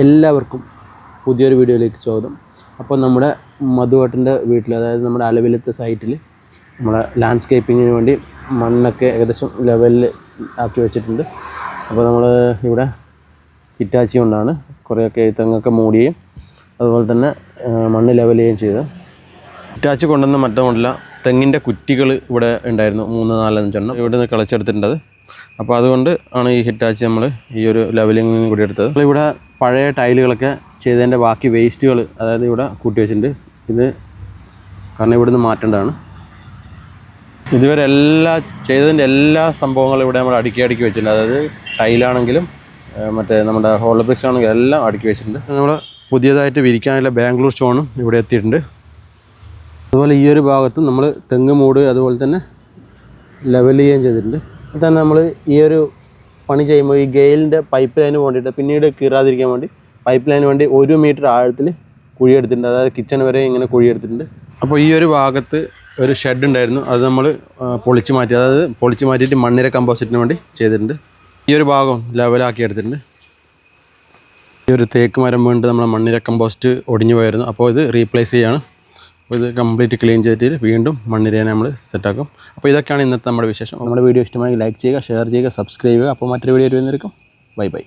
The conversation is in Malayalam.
എല്ലാവർക്കും പുതിയൊരു വീഡിയോയിലേക്ക് സ്വാഗതം. അപ്പോൾ നമ്മുടെ മധുവേട്ടന്റെ വീട്ടിൽ അതായത് നമ്മുടെ അലവിലത്തെ സൈറ്റിൽ നമ്മുടെ ലാൻഡ്സ്കേപ്പിങ്ങിന് വേണ്ടി മണ്ണൊക്കെ ഏകദേശം ലെവലിൽ ആക്കി വെച്ചിട്ടുണ്ട്. അപ്പോൾ നമ്മൾ ഇവിടെ ഹിറ്റാച്ചി കൊണ്ടാണ് കുറേയൊക്കെ തെങ്ങൊക്കെ മൂടുകയും അതുപോലെ തന്നെ മണ്ണ് ലെവൽ ചെയ്യുകയും ചെയ്തത്. ഹിറ്റാച്ചി കൊണ്ടുവന്ന മറ്റൊന്നുമില്ല തെങ്ങിന്റെ കുറ്റികൾ ഇവിടെ ഉണ്ടായിരുന്നു മൂന്ന് നാലഞ്ചെണ്ണം ഇവിടെ നിന്ന് കളിച്ചെടുത്തിട്ടുണ്ട് അപ്പോൾ അതുകൊണ്ട് ആണ് ഈ ഹിറ്റാച്ച് നമ്മൾ ഈ ഒരു ലെവലിംഗ് കൂടി എടുത്തത്. നമ്മളിവിടെ പഴയ ടൈലുകളൊക്കെ ചെയ്തതിന്റെ ബാക്കി വേസ്റ്റുകൾ അതായത് ഇവിടെ കൂട്ടി വെച്ചിട്ടുണ്ട്. ഇത് കാരണം ഇവിടുന്ന് മാറ്റേണ്ടതാണ്. ഇതുവരെ എല്ലാ ചെയ്തതിന്റെ എല്ലാ സംഭവങ്ങളും ഇവിടെ നമ്മൾ അടുക്കി അടുക്കി വെച്ചിട്ടുണ്ട്. അതായത് ടൈലാണെങ്കിലും മറ്റേ നമ്മുടെ ഹോളോ ബ്രിക്സ് ആണെങ്കിലും എല്ലാം അടുക്കി വെച്ചിട്ടുണ്ട്. നമ്മൾ പുതിയതായിട്ട് വിരിക്കാനുള്ള ബാംഗ്ലൂർ സ്റ്റോണും ഇവിടെ എത്തിയിട്ടുണ്ട്. അതുപോലെ ഈ ഒരു ഭാഗത്തും നമ്മൾ തെങ്ങ് മൂട് അതുപോലെ തന്നെ ലെവൽ ചെയ്യുകയും ചെയ്തിട്ടുണ്ട്. തന്നെ നമ്മൾ ഈ ഒരു പണി ചെയ്യുമ്പോൾ ഈ ഗെയിലിന്റെ പൈപ്പ് ലൈന് വേണ്ടിയിട്ട് പിന്നീട് കീറാതിരിക്കാൻ വേണ്ടി പൈപ്പ് ലൈന് വേണ്ടി ഒരു മീറ്റർ ആഴത്തിൽ കുഴിയെടുത്തിട്ടുണ്ട് അതായത് കിച്ചൺ വരെ ഇങ്ങനെ കുഴിയെടുത്തിട്ടുണ്ട് അപ്പോൾ ഈ ഒരു ഭാഗത്ത് ഒരു ഷെഡ് ഉണ്ടായിരുന്നു. അത് നമ്മൾ പൊളിച്ച് മാറ്റി അതായത് പൊളിച്ച് മാറ്റിയിട്ട് മണ്ണിര കമ്പോസിറ്റിന് വേണ്ടി ചെയ്തിട്ടുണ്ട്. ഈ ഒരു ഭാഗം ലെവലാക്കി എടുത്തിട്ടുണ്ട്. ഈ ഒരു തേക്ക് മരം വീണ്ടും നമ്മളെ മണ്ണിര കമ്പോസ്റ്റ് ഒടിഞ്ഞു പോയായിരുന്നു അപ്പോൾ ഇത് റീപ്ലേസ് ചെയ്യാണ്. അപ്പോൾ ഇത് കംപ്ലീറ്റ് ക്ലീൻ ചെയ്തിട്ട് വീണ്ടും മണ്ണിരേനെ നമ്മൾ സെറ്റാക്കും അപ്പോൾ ഇതൊക്കെയാണ് ഇന്നത്തെ നമ്മുടെ വിശേഷം. നമ്മുടെ വീഡിയോ ഇഷ്ടമായി ലൈക്ക് ചെയ്യുക ഷെയർ ചെയ്യുക സബ്സ്ക്രൈബ് ചെയ്യുക. അപ്പോൾ മറ്റൊരു വീഡിയോ വരുന്നിരിക്കും ബൈ ബൈ